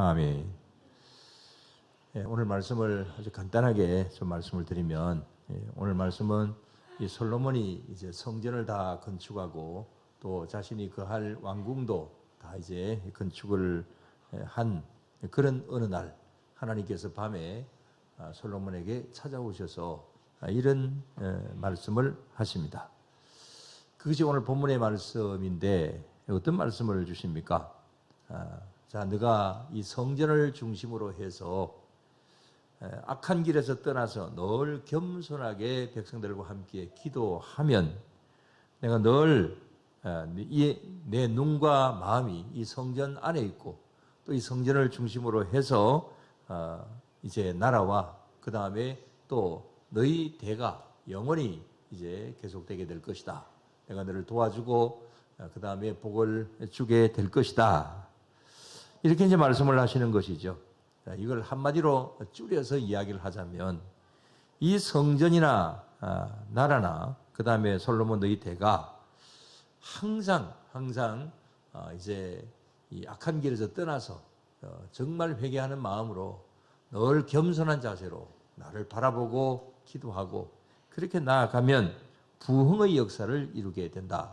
아멘. 예, 오늘 말씀을 아주 간단하게 좀 말씀을 드리면 예, 오늘 말씀은 이 솔로몬이 이제 성전을 다 건축하고 또 자신이 거할 왕궁도 다 이제 건축을 예, 한 그런 어느 날 하나님께서 밤에 아, 솔로몬에게 찾아오셔서 아, 이런 예, 말씀을 하십니다. 그것이 오늘 본문의 말씀인데 어떤 말씀을 주십니까? 아, 자, 너가 이 성전을 중심으로 해서 에, 악한 길에서 떠나서 늘 겸손하게 백성들과 함께 기도하면 내가 늘내 눈과 마음이 이 성전 안에 있고 또 이 성전을 중심으로 해서 어, 이제 나라와 그 다음에 또 너희 대가 영원히 이제 계속되게 될 것이다. 내가 너를 도와주고 그 다음에 복을 주게 될 것이다. 이렇게 이제 말씀을 하시는 것이죠. 자, 이걸 한마디로 줄여서 이야기를 하자면 이 성전이나 아, 나라나 그 다음에 솔로몬 너희 대가 항상 항상 아, 이제 이 악한 길에서 떠나서 어, 정말 회개하는 마음으로 늘 겸손한 자세로 나를 바라보고 기도하고 그렇게 나아가면 부흥의 역사를 이루게 된다.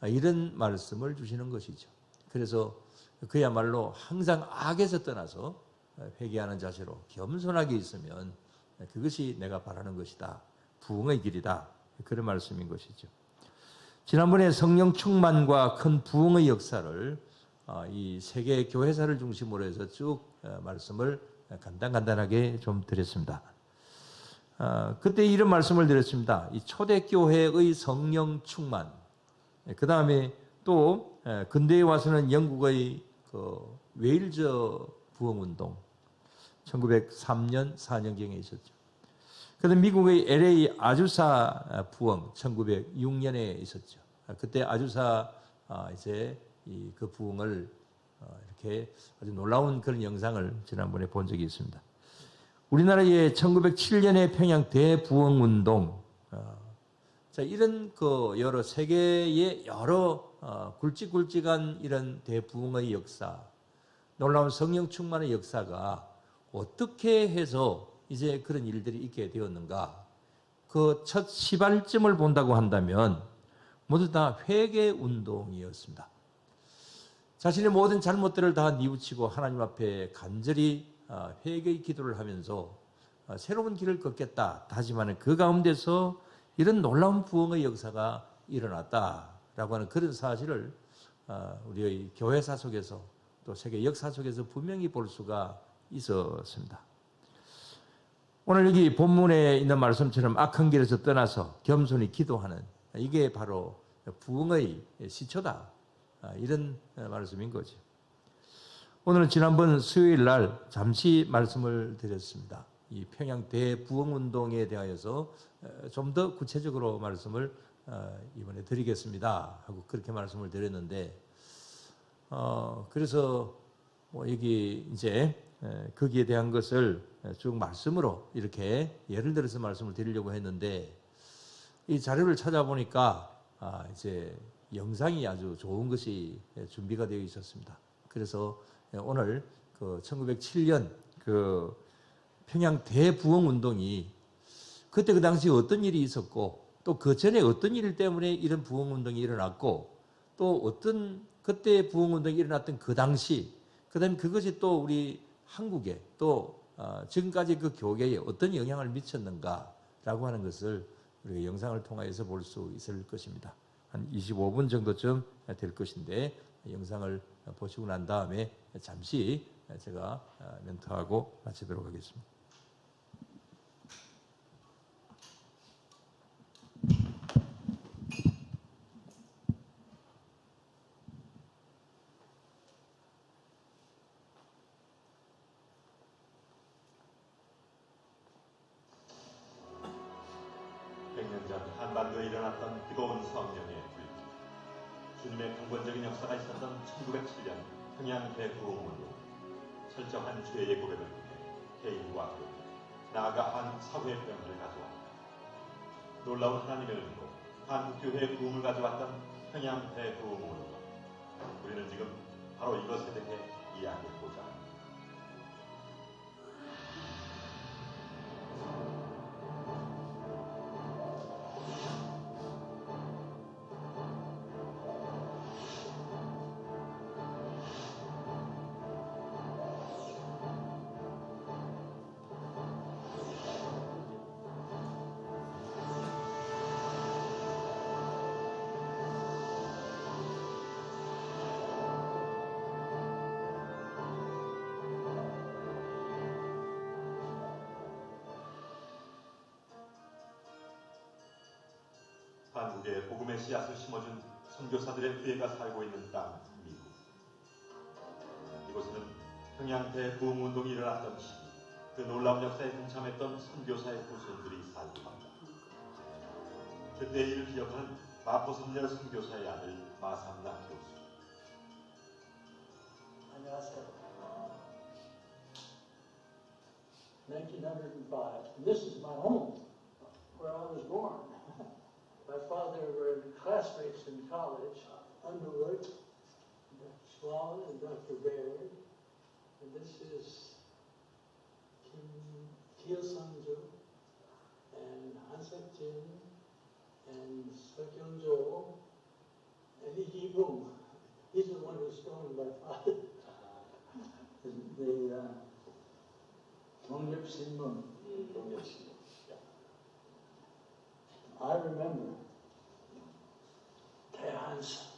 아, 이런 말씀을 주시는 것이죠. 그래서 그야말로 항상 악에서 떠나서 회개하는 자세로 겸손하게 있으면 그것이 내가 바라는 것이다. 부흥의 길이다. 그런 말씀인 것이죠. 지난번에 성령 충만과 큰 부흥의 역사를 어, 이 세계 교회사를 중심으로 해서 쭉 어, 말씀을 간단간단하게 좀 드렸습니다. 어, 그때 이런 말씀을 드렸습니다. 이 초대교회의 성령 충만, 그 다음에 또 근대에 와서는 영국의 그 웨일즈 부흥 운동 1903년 4년경에 있었죠. 그다음 미국의 LA 아주사 부흥 1906년에 있었죠. 그때 아주사 아, 이제 그 부흥을 어, 이렇게 아주 놀라운 그런 영상을 지난번에 본 적이 있습니다. 우리나라의 1907년의 평양 대부흥 운동 어, 자 이런 그 여러 세계의 여러 어, 굵직굵직한 이런 대부흥의 역사, 놀라운 성령 충만의 역사가 어떻게 해서 이제 그런 일들이 있게 되었는가? 그 첫 시발점을 본다고 한다면 모두 다 회개 운동이었습니다. 자신의 모든 잘못들을 다 뉘우치고 하나님 앞에 간절히 아, 회개의 기도를 하면서 아, 새로운 길을 걷겠다 다짐하는 그 가운데서 이런 놀라운 부흥의 역사가 일어났다 라고 하는 그런 사실을 아, 우리의 교회사 속에서 또 세계 역사 속에서 분명히 볼 수가 있었습니다. 오늘 여기 본문에 있는 말씀처럼 악한 길에서 떠나서 겸손히 기도하는 이게 바로 부흥의 시초다. 이런 말씀인 거죠. 오늘은 지난번 수요일 날 잠시 말씀을 드렸습니다. 이 평양 대부흥 운동에 대하여서 좀 더 구체적으로 말씀을 어, 이번에 드리겠습니다 하고 그렇게 말씀을 드렸는데 어 그래서 뭐 여기 이제 거기에 대한 것을 쭉 말씀으로 이렇게 예를 들어서 말씀을 드리려고 했는데 이 자료를 찾아보니까 아 이제 영상이 아주 좋은 것이 준비가 되어 있었습니다. 그래서 오늘 그 1907년 그 평양 대부흥 운동이 그때 그 당시 어떤 일이 있었고 또 그 전에 어떤 일 때문에 이런 부흥 운동이 일어났고 또 어떤 그때 부흥 운동이 일어났던 그 당시 그다음에 그것이 또 우리 한국에 또 어, 지금까지 그 교계에 어떤 영향을 미쳤는가라고 하는 것을 우리가 영상을 통해서 볼 수 있을 것입니다. 한 25분 정도쯤 될 것인데 영상을 보시고 난 다음에 잠시 제가 어, 멘트하고 마치도록 하겠습니다. 놀라운 하나님의 은혜로 한국교회의 부흥을 가져왔던 평양 대부흥운동. 우리는 지금 바로 이것에 대해 이야기해보자 합니다. 한국에 복음의 씨앗을 심어준 선교사들의 후예가 살고 있는 땅 미국. 이곳에는 평양 대부흥 운동이 일어났던 시기 그 놀라운 역사에 동참했던 선교사의 후손들이 살고 합니다. 그때 일을 기억하는 마포선녀 선교사의 아들 마삼나 교수. 안녕하세요. 1905. And this is my home, where I was born. My father were classmates in college, Underwood, Dr. Swan, and Dr. Baird. And this is Kim Kiel Sangju, and Hansek Jin, and Sekyung Jo, and Lee Ji Boom. He's the one who stoned my father. the the uh, Dongyup Sinmun. I remember 대한스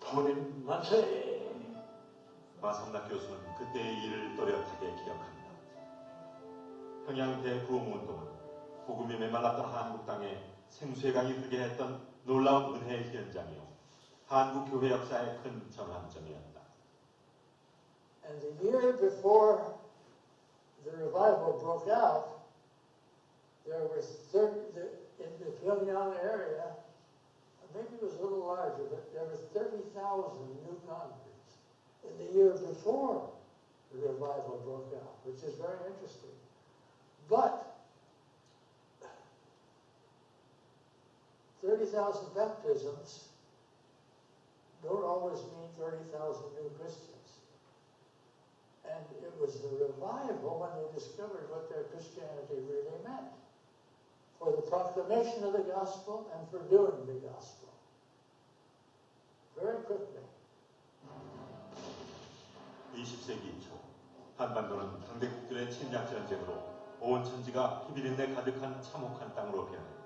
본인 만세. 마삼락 교수는 그때의 일을 또렷하게 기억합니다. 평양 대 부흥운동은 복음이 메말랐던 한국 땅에 생수의 강이 흐르게 했던 놀라운 은혜의 현장이요. 한국 교회 역사의 큰 전환점이었다. And the year before the revival broke out, there were 30, the, in the Pyongyang area, uh, maybe it was a little larger, but there were 30,000 new converts in the year before the revival broke out, which is very interesting. But 30,000 baptisms don't always mean 30,000 new Christians. And it was the revival when they discovered what their Christianity really meant for the proclamation of the gospel and for doing the gospel. Very quickly. 20세기 초 한반도는 강대국들의 침략 전쟁으로 온 천지가 희비린내 가득한 참혹한 땅으로 변했다.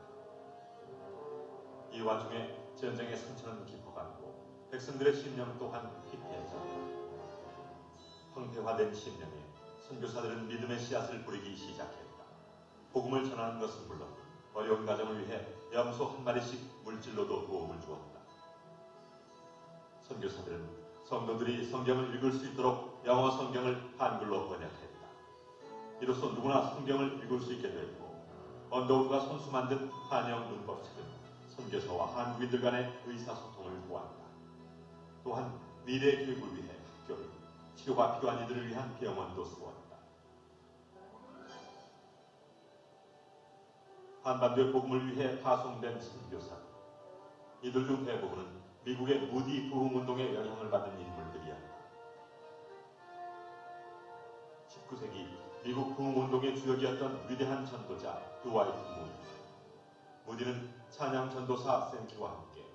이 와중에 전쟁의 상처는 깊어갔고 백성들의 심령 또한 피폐해졌다. 황폐화된 심령에 선교사들은 믿음의 씨앗을 뿌리기 시작했다. 복음을 전하는 것은 물론 어려운 가정을 위해 염소 한 마리씩 물질로도 도움을 주었다. 선교사들은 성도들이 성경을 읽을 수 있도록 영어 성경을 한글로 번역했다. 이로써 누구나 성경을 읽을 수 있게 되었고 언더우드가 손수 만든 한영 문법책은 선교사와 한국인들 간의 의사소통을 도왔다. 또한 미래 교육을 위해 학교를, 치료가 필요한 이들을 위한 병원도 세웠다. 한반도의 복음을 위해 파송된 선교사. 이들 중 대부분은 미국의 무디 부흥 운동에 영향을 받은 인물들이었다. 19세기 미국 부흥 운동의 주역이었던 위대한 전도자 드와이트 무디. 무디는 찬양 전도사 센키와 함께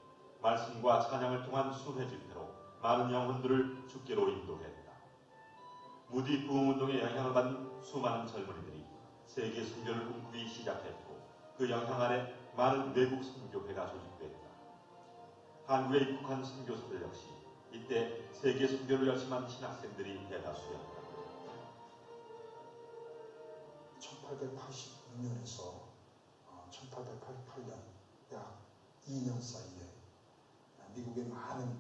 말씀과 찬양을 통한 수회 집회로 많은 영혼들을 주께로 인도했다. 무디 부흥 운동의 영향을 받은 수많은 젊은이들이 세계 선교를 꿈꾸기 시작했고 그 영향 아래 많은 외국 선교회가 조직됐다. 한국에 입국한 선교사들 역시 이때 세계 선교를 열심한 신학생들이 대다수였다. 1886년에서 1888년 약 2년 사이에 미국의 많은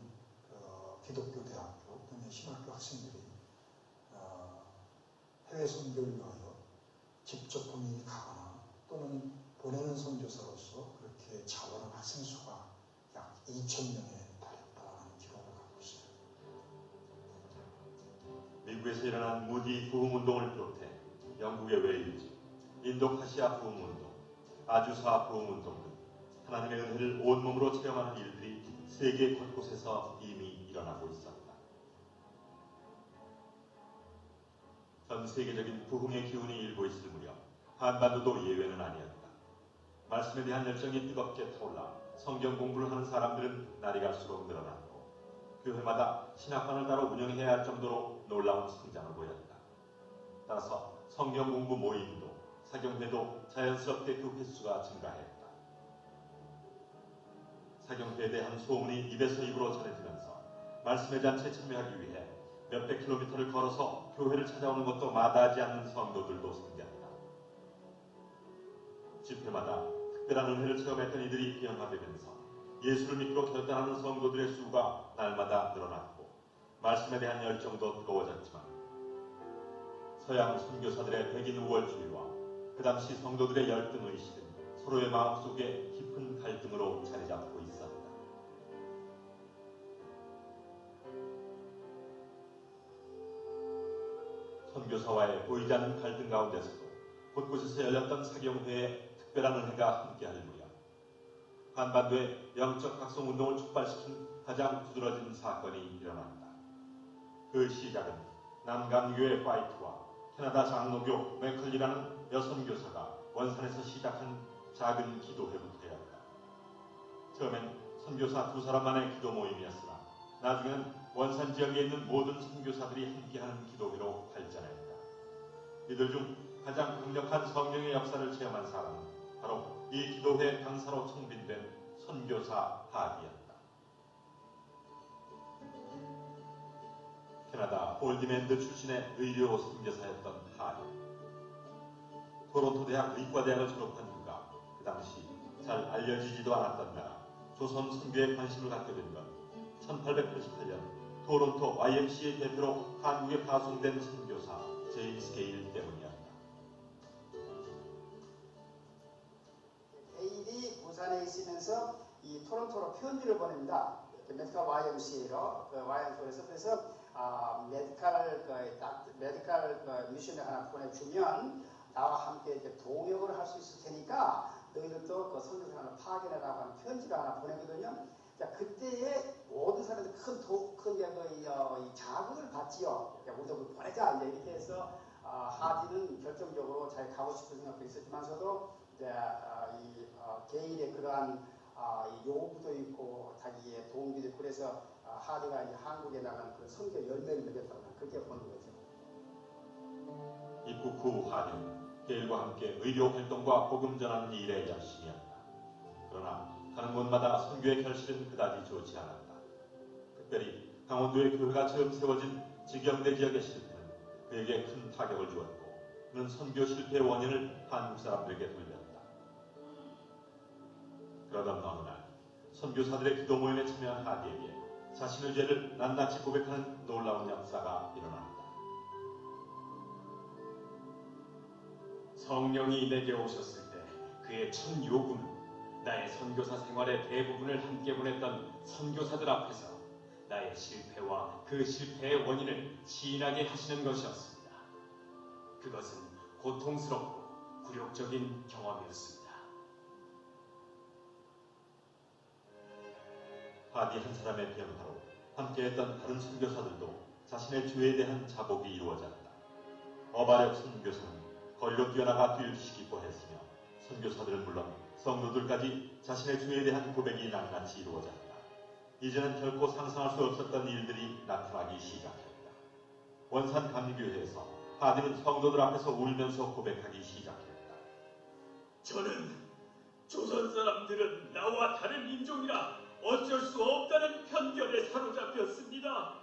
그 기독교 대학교 또는 신학교 학생들이 어, 해외 선교를 위하여 직접 본인이 가거나 또는 보내는 선교사로서 그렇게 자원한 학생 수가 약 2천 명에 달했다는 기록을 갖고 있어요. 미국에서 일어난 무디 부흥운동을 비롯해 영국의 웨일즈, 인도카시아 부흥운동, 아주사 부흥운동 등 하나님의 은혜를 온몸으로 체험하는 일들이 세계 곳곳에서 이미 일어나고 있었다. 전 세계적인 부흥의 기운이 일고 있을 무렵 한반도도 예외는 아니었다. 말씀에 대한 열정이 뜨겁게 타올라 성경 공부를 하는 사람들은 날이 갈수록 늘어났고 교회마다 신학관을 따로 운영해야 할 정도로 놀라운 성장을 보였다. 따라서 성경 공부 모임도 사경회도 자연스럽게 그 횟수가 증가했다. 사경회에 대한 소문이 입에서 입으로 전해지면서 말씀의 잔치에 참여하기 위해 몇백 킬로미터를 걸어서 교회를 찾아오는 것도 마다하지 않는 성도들도 생겼다. 집회마다 특별한 은혜를 체험했던 이들이 변화되면서 예수를 믿고 결단하는 성도들의 수가 날마다 늘어났고 말씀에 대한 열정도 뜨거워졌지만 서양 선교사들의 백인 우월주의와 그 당시 성도들의 열등 의식은 서로의 마음속에 깊은 갈등으로 자리 잡고 있었다. 선교사와의 보이지 않는 갈등 가운데서도 곳곳에서 열렸던 사경회의 특별한 은혜가 함께할 무렵 한반도의 영적 각성 운동을 촉발시킨 가장 두드러진 사건이 일어난다. 그 시작은 남강교회 화이트와 캐나다 장로교 맥컬리라는 여선교사가 원산에서 시작한 작은 기도회부터였다. 처음엔 선교사 두 사람만의 기도 모임이었으나 나중에는 원산 지역에 있는 모든 선교사들이 함께하는 기도회로 발전했다. 이들 중 가장 강력한 성령의 역사를 체험한 사람은 바로 이 기도회 강사로 청빈된 선교사 하디였다. 캐나다 홀디맨드 출신의 의료 선교사였던 하디. 토론토 대학 의과대학을 졸업한 그가 그 당시 잘 알려지지도 않았던 나라 조선 선교에 관심을 갖게 된 건 1888년 토론토 YMCA 대표로 한국에 파송된 선교사 제임스 게일 때문이었다. 부산에 있으면서 이 토론토로 편지를 보냅니다. 메디컬 YMCA로 그 YMCA에서 그래서 아, 메디컬 그 닥- 메디컬 그 미션을 하나 보내주면 나와 함께 이제 동역을 할 수 있을 테니까 너희들도 그 선교사 하나 파견해라고 하는 편지를 하나 보내거든요. 자 그때에 모든 사람들이 큰, 도, 큰 그, 이, 어, 이 자극을 받지요. 야, 우리도 그 보내자 이제 이렇게 해서 아, 하디는 결정적으로 자기 가고 싶은 생각도 있었지만서도 이제 아, 이 어, 개인의 그러한 아, 이 요구도 있고 자기의 동기도 있고 그래서 아, 하디가 이제 한국에 나간 그 선교 열매를 맺었다고 그렇게 보는 거죠. 입국 후 하디는 게일과 함께 의료 활동과 복음 전하는 일에 열심히 했다. 그러나 가는 곳마다 선교의 결실은 그다지 좋지 않았다. 특별히 강원도의 교회가 처음 세워진 직영대 지역의 실패는 그에게 큰 타격을 주었고 그는 선교 실패의 원인을 한국 사람들에게 돌렸다. 그러던 어느 날 선교사들의 기도 모임에 참여한 하디에게 자신의 죄를 낱낱이 고백하는 놀라운 역사가 일어났다. 성령이 내게 오셨을 때 그의 첫 요구는 나의 선교사 생활의 대부분을 함께 보냈던 선교사들 앞에서 나의 실패와 그 실패의 원인을 시인하게 하시는 것이었습니다. 그것은 고통스럽고 굴욕적인 경험이었습니다. 하디 한 사람의 변화로 함께했던 다른 선교사들도 자신의 죄에 대한 자복이 이루어졌다. 어바력 선교사는 권력 뛰어나가 뒤일시키고 기뻐했으며 선교사들은 물론 성도들까지 자신의 죄에 대한 고백이 낱낱이 이루어졌다. 이제는 결코 상상할 수 없었던 일들이 나타나기 시작했다. 원산 감리교회에서 하디는 성도들 앞에서 울면서 고백하기 시작했다. 저는 조선 사람들은 나와 다른 인종이라 어쩔 수 없다는 편견에 사로잡혔습니다.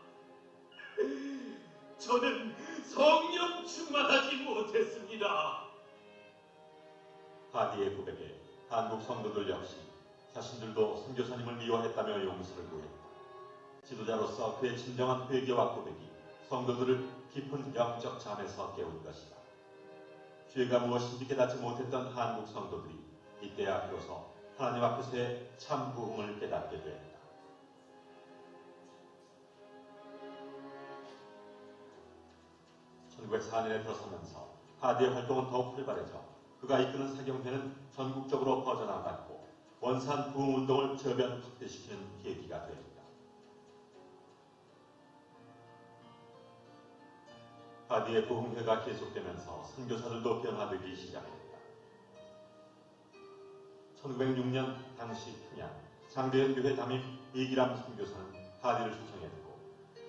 저는 성령 충만하지 못했습니다. 하디의 고백에 한국 성도들 역시 자신들도 선교사님을 미워했다며 용서를 구했다. 지도자로서 그의 진정한 회개와 고백이 성도들을 깊은 영적 잠에서 깨운 것이다. 죄가 무엇인지 깨닫지 못했던 한국 성도들이 이때야 비로소 하나님 앞에서의 참 부흥을 깨닫게 되었다. (1904년에) 들어서면서 하디의 활동은 더욱 활발해져 그가 이끄는 사경회는 전국적으로 퍼져나갔고 원산 부흥 운동을 저변 확대시키는 계기가 되었다. 하디의 부흥회가 계속되면서 선교사들도 변화되기 시작했다. 1906년 당시 평양 장대현 교회 담임 이기람 선교사는 하디를 초청했고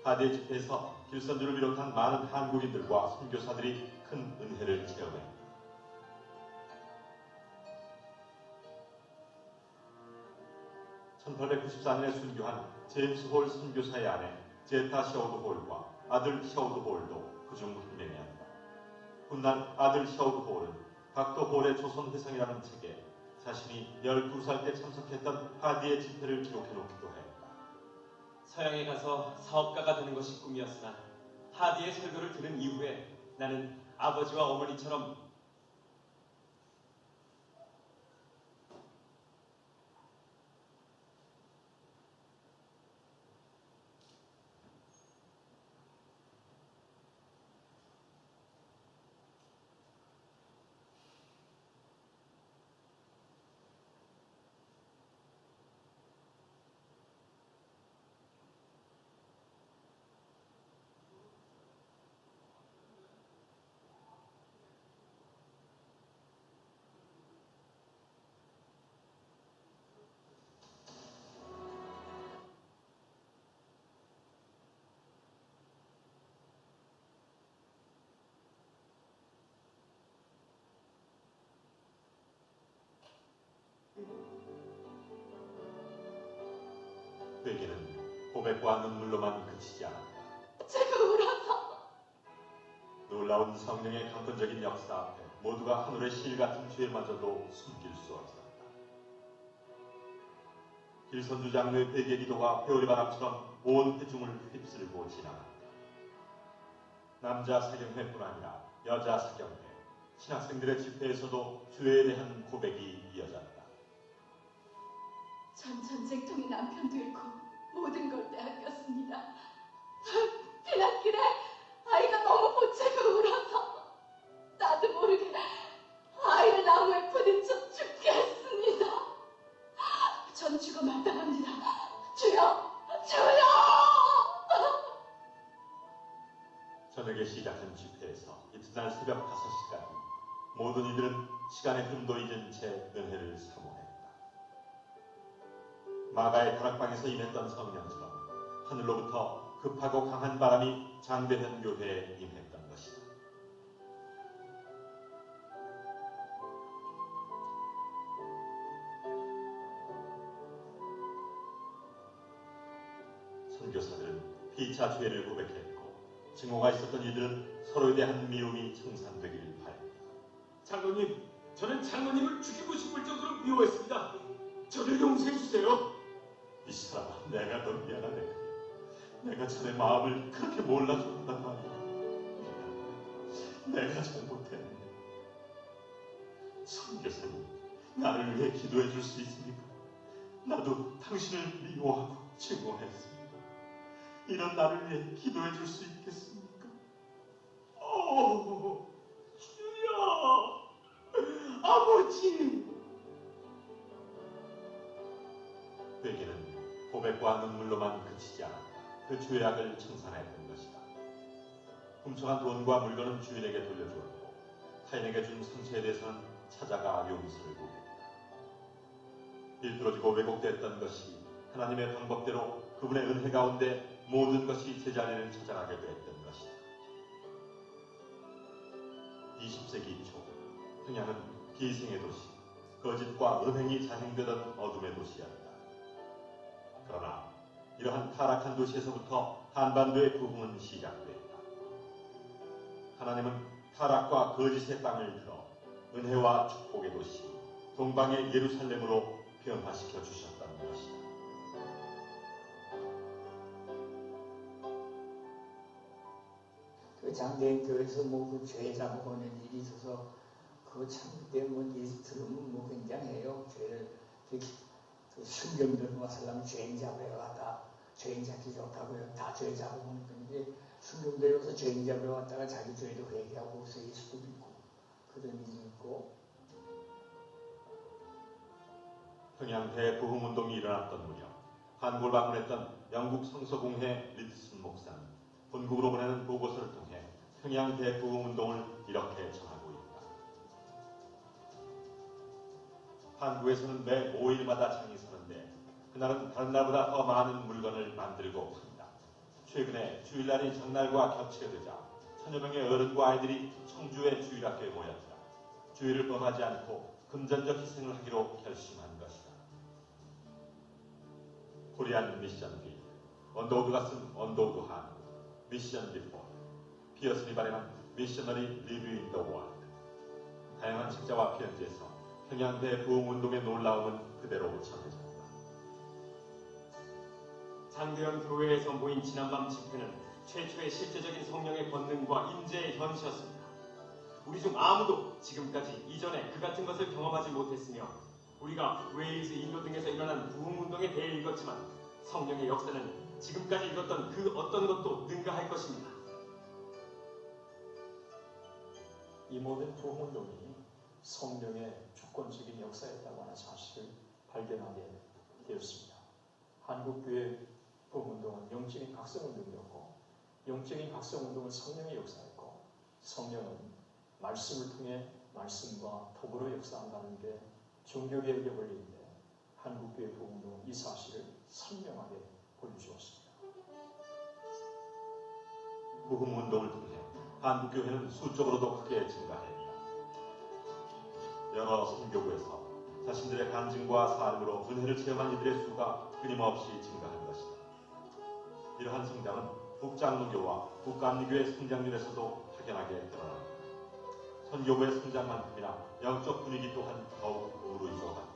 하디의 집회에서 길선주를 비롯한 많은 한국인들과 선교사들이 큰 은혜를 체험했다. (1894년에) 순교한 제임스 홀 선교사의 아내 제타 샤우드 홀과 아들 샤우드 홀도 그중 한 명이었다. 훗날 아들 샤우드 홀은 각도 홀의 조선 회상이라는 책에 자신이 12살 때 참석했던 하디의 집회를 기록해 놓기도 했다. 서양에 가서 사업가가 되는 것이 꿈이었으나 하디의 설교를 들은 이후에 나는 아버지와 어머니처럼 고백과 눈물로만 그치지 않았다. 제가 울어서 놀라운 성령의 강권적인 역사 앞에 모두가 하늘의 실 같은 죄마저도 숨길 수 없었다. 길선주 장로의 회개 기도가 회오리 바람처럼 온 회중을 휩쓸고 지나갔다. 남자 사경회뿐 아니라 여자 사경회, 신학생들의 집회에서도 죄에 대한 고백이 이어졌다. 전 전쟁통에 남편도 잃고 모든 걸 빼앗겼습니다. 피난길에 아이가 너무 보채고 울어서 나도 모르게 아이를 나무에 부딪혀 죽게 했습니다. 전 죽어 말다합니다. 주여, 주여! 저녁에 시작한 집회에서 이튿날 새벽 5시까지 모든 이들은 시간의 흐름도 잊은 채 은혜를 사모했다. 마가의 다락방에서 임했던 성령처럼 하늘로부터 급하고 강한 바람이 장대현 교회에 임했던 것이다. 선교사들은 피차 죄를 고백했고 증오가 있었던 이들은 서로에 대한 미움이 청산되길 바랬다. 장로님, 저는 장로님을 죽이고 싶을 정도로 미워했습니다. 저를 용서해 주세요. 이 사람아, 내가 더 미안하네. 내가 자네 마음을 그렇게 몰라줬단 말이야. 내가, 잘못했네. 선교사님, 나를 위해 기도해 줄 수 있습니까? 나도 당신을 미워하고 증오했습니다. 이런 나를 위해 기도해 줄 수 있겠습니까? 오, 고백과 눈물로만 그치지 않았다. 그 죄악을 청산했던 것이다. 훔쳐간 돈과 물건은 주인에게 돌려주었고 타인에게 준 상처에 대해서는 찾아가 용서를 구했다. 비뚤어지고 왜곡됐던 것이 하나님의 방법대로 그분의 은혜 가운데 모든 것이 제자리를 찾아가게 되었던 것이다. 20세기 초 평양은 기생의 도시, 거짓과 음행이 자행되던 어둠의 도시였다. 그러나 이러한 타락한 도시에서부터 한반도의 부흥은 시작됐다. 하나님은 타락과 거짓의 땅을 들어 은혜와 축복의 도시, 동방의 예루살렘으로 변화시켜 주셨다는 것이다. 그 장대인 교회에서 뭐그 죄 잡아오는 일이 있어서 그거 참 그때 뭐 예수 들으면 뭐 굉장해요. 죄를 그, 그 순경 들고 하려면 죄인 잡으러 갔다. 죄인 잡기 좋다고요. 다 죄 잡아오는 건데 순경 들고서 죄인 잡으러 갔다가 자기 죄도 회개하고 그래서 예수도 믿고 그런 일이 있고 평양 대부흥 운동이 일어났던 무렵 한국을 방문했던 영국 성서공회 리드슨 목사는 본국으로 보내는 보고서를 통해 평양 대부흥 운동을 이렇게 있다. 한국에서는 매 5일마다 장이 서는데 그날은 다른 날보다 더 많은 물건을 만들고 판다. 최근에 주일날이 장날과 겹치게 되자 천여 명의 어른과 아이들이 청주의 주일학교에 모였다. 주일을 범하지 않고 금전적 희생을 하기로 결심한 것이다. 코리안 미션 비, 언더우드가 쓴 언더우드 한, 미션 리포트, 피어슨이 발행한 미셔너리 리뷰 인더 월드. 다양한 책자와 편지에서 평양대 부흥운동의 놀라움은 그대로 전해집니다. 장대현 교회에서 모인 지난밤 집회는 최초의 실제적인 성령의 권능과 임재의 현시였습니다. 우리 중 아무도 지금까지 이전에 그 같은 것을 경험하지 못했으며 우리가 웨일즈, 인도 등에서 일어난 부흥운동에 대해 읽었지만 성령의 역사는 지금까지 읽었던 그 어떤 것도 능가할 것입니다. 이 모든 부흥운동이 성령의 주권적인 역사였다고 하는 사실을 발견하게 되었습니다. 한국교회 부흥운동은 영적인 각성운동이었고 영적인 각성운동은 성령의 역사였고 성령은 말씀을 통해 말씀과 복으로 역사한다는 게 종교개혁의 원리인데 한국교회 부흥운동은 이 사실을 선명하게 보여주었습니다. 부흥운동을 통해 한국교회는 수적으로도 크게 증가했다. 여러 선교구에서 자신들의 간증과 삶으로 은혜를 체험한 이들의 수가 끊임없이 증가한 것이다. 이러한 성장은 북장로교와 북감리교의 성장률에서도 확연하게 드러난다. 선교구의 성장만큼이나 영적 분위기 또한 더욱 무르익어간다.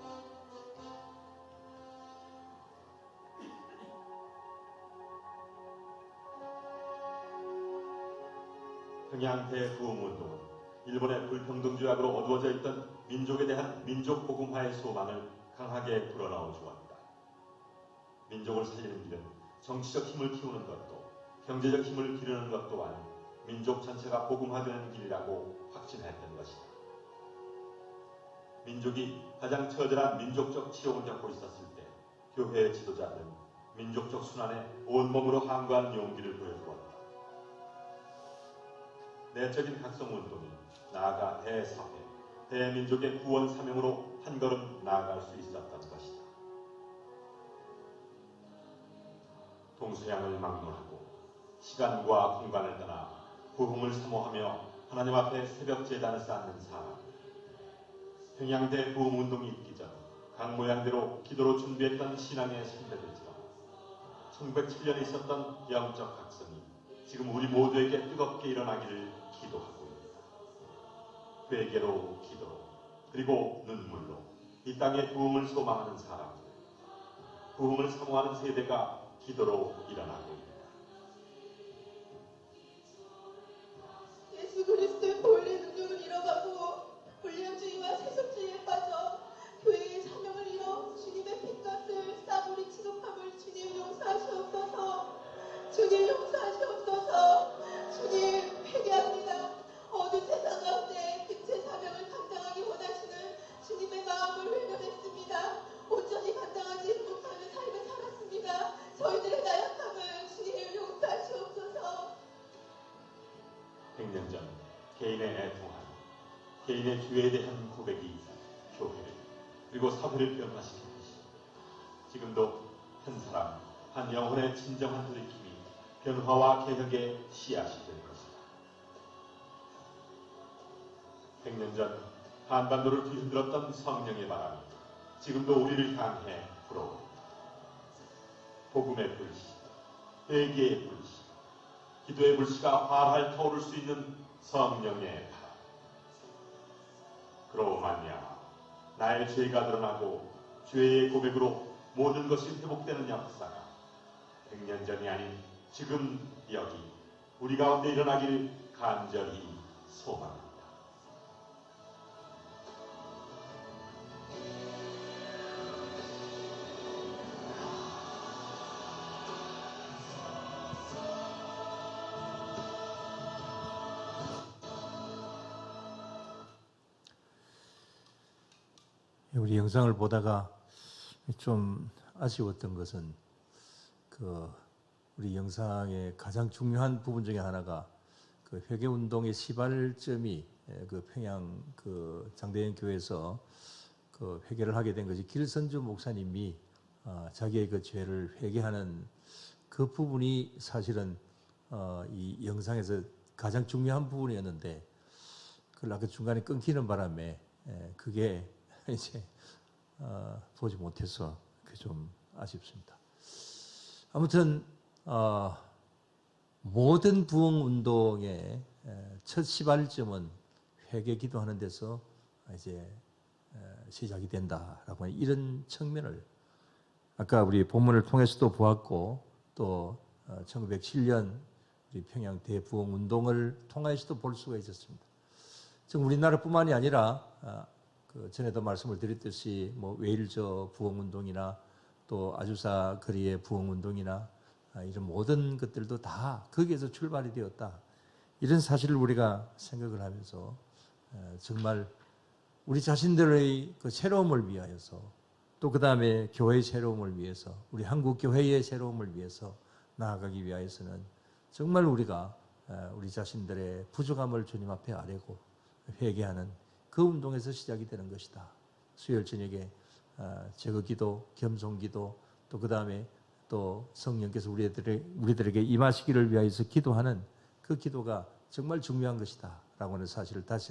평양 대 부흥운동은 일본의 불평등조약으로 어두워져 있던 민족에 대한 민족 복음화의 소망을 강하게 불어넣어 주었다. 민족을 살리는 길은 정치적 힘을 키우는 것도 경제적 힘을 기르는 것 또한 민족 전체가 복음화되는 길이라고 확신했던 것이다. 민족이 가장 처절한 민족적 치욕을 겪고 있었을 때 교회의 지도자들은 민족적 순환에 온몸으로 항거한 용기를 보여주었다. 내적인 각성운동이 나아가 대사회, 대민족의 구원 사명으로 한 걸음 나아갈 수 있었던 것이다. 동서양을 막론하고 시간과 공간을 떠나 부흥을 사모하며 하나님 앞에 새벽 제단을 쌓는 사람. 평양대 부흥 운동이 있기 전 각 모양대로 기도로 준비했던 신앙의 선배들처럼 1907년에 있었던 영적 각성이 지금 우리 모두에게 뜨겁게 일어나기를. 회개로 기도로 그리고 눈물로 이 땅의 부흥을 소망하는 사람들 부흥을 사모하는 세대가 기도로 일어나고 있다. 개혁의 씨앗이 될 것이다. 100년 전 한반도를 뒤흔들었던 성령의 바람이 지금도 우리를 향해 불어옵니다. 복음의 불씨, 회개의 불씨, 기도의 불씨가 활활 타오를 수 있는 성령의 바람. 말미암아 나의 죄가 드러나고 죄의 고백으로 모든 것이 회복되는 역사가 백년 전이 아닌 지금 여기 우리 가운데 일어나길 간절히 소망합니다. 우리 영상을 보다가 좀 아쉬웠던 것은 그 우리 영상의 가장 중요한 부분 중에 하나가 그 회개 운동의 시발점이 예, 그 평양 그 장대현 교회에서 그 회개를 하게 된 것이 길선주 목사님이 아, 자기의 그 죄를 회개하는 그 부분이 사실은 어, 이 영상에서 가장 중요한 부분이었는데 그러나 그 중간에 끊기는 바람에 예, 그게 이제 어, 보지 못해서 그게 좀 아쉽습니다. 아무튼 어, 모든 부흥 운동의 에, 첫 시발점은 회개 기도 하는 데서 이제 에, 시작이 된다라고 하는 이런 측면을 아까 우리 본문을 통해서도 보았고 또 1907년 우리 평양 대부흥 운동을 통해서도 볼 수가 있었습니다. 지금 우리나라뿐만이 아니라 아, 그 전에도 말씀을 드렸듯이 뭐 웨일즈 부흥 운동이나 또 아주사 거리의 부흥 운동이나 아, 이런 모든 것들도 다 거기에서 출발이 되었다. 이런 사실을 우리가 생각을 하면서 어, 정말 우리 자신들의 그 새로움을 위하여서 또 그 다음에 교회의 새로움을 위해서 우리 한국 교회의 새로움을 위해서 나아가기 위하여서는 정말 우리가 어, 우리 자신들의 부족함을 주님 앞에 아뢰고 회개하는 그 운동에서 시작이 되는 것이다. 수요일 저녁에 어, 제거기도, 겸손기도, 또 그 다음에 또 성령께서 우리들에게 임하시기를 위하여서 기도하는 그 기도가 정말 중요한 것이다. 라고 하는 사실을 다시